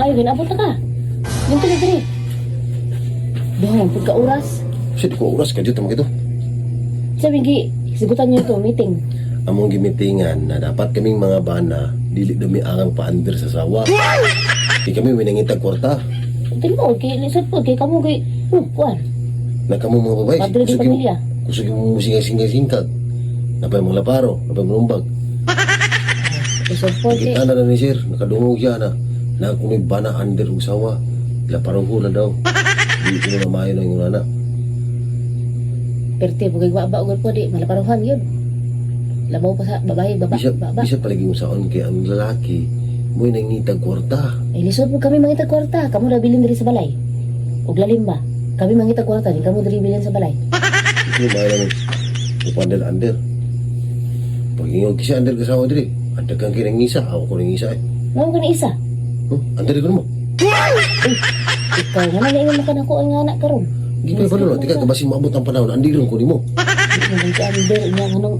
kayo, ginabot na ka. Dito na diri. Dahon, pagka oras. Kasi di ko oras ka dito ito. Sabi gi, sigutan niyo ito, meeting. Among gimitingan na dapat kaming mga bana dili dumi ang pa-under sa sawa. Di kami winangitag kwarta. Tingin mo, kay lisod po, kay kamo kay, oh, kuan. Na kamo mga babae. Padre di pamilya. Kusog yung singa-singa-singkag. Napay mga laparo, napay mga lumbag. Lisod po, kay, Kita na na ni sir, nakadungog siya na. Na kung may bana under ang sawa. Laparo ko na daw. Di ko na mayo na yung anak. perte, bugay baba, ugol po, di, malaparuhan yun. Labaw pa sa babae, baba, Bisa, baba. bisa palagi mo saon kay ang lalaki. Mo'y nangitag kwarta. Eh, lisod po kami mangitag kwarta, kamo na bilin diri sa balay. Ug lalim ba? Kami mangitag kwarta, di kamo diri bilin sa balay. Ito mayo yung under. Pag ingog kasi under kasawa diri. Ada kang kinang ngisa, ako ko ng ngisa eh. Mao ka na isa. Hmm, under ko mo. Ikaw, nga na ingon ka na ko ang anak karon. Di pa pala, tika kabasi maabot ang panahon, andiron ko ni mo. Nang ka under nga anong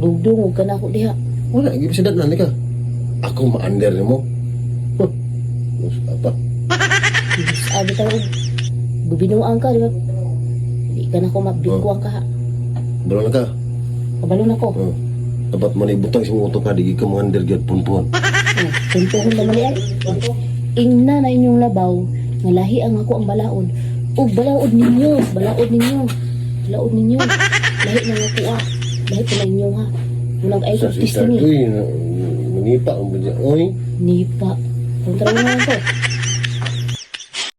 dugdungog ka na ako diha. Wala, hindi pa siya na ka. Ako ma-under ni mo. Huh, apa? Sabi ka og bubinuang ka, di ba? Di ka na ko mabigkuang ka ha. Bro na ka. Kabalo na ko. Oh. Dapat mo na ibutang si moto ka, di ka mga under punpun. Tuntuhon naman yan. Ingna na inyong labaw, nga lahi ang ako ang balaod. Ug balaod ninyo, balaod ninyo. Balaod ninyo. Lahi na nga ah. Lahi pa na inyo ha. Mulang ay Sa testimony. eh, manipa ang budya. Oy, Nipa. Kontra mo nga ko.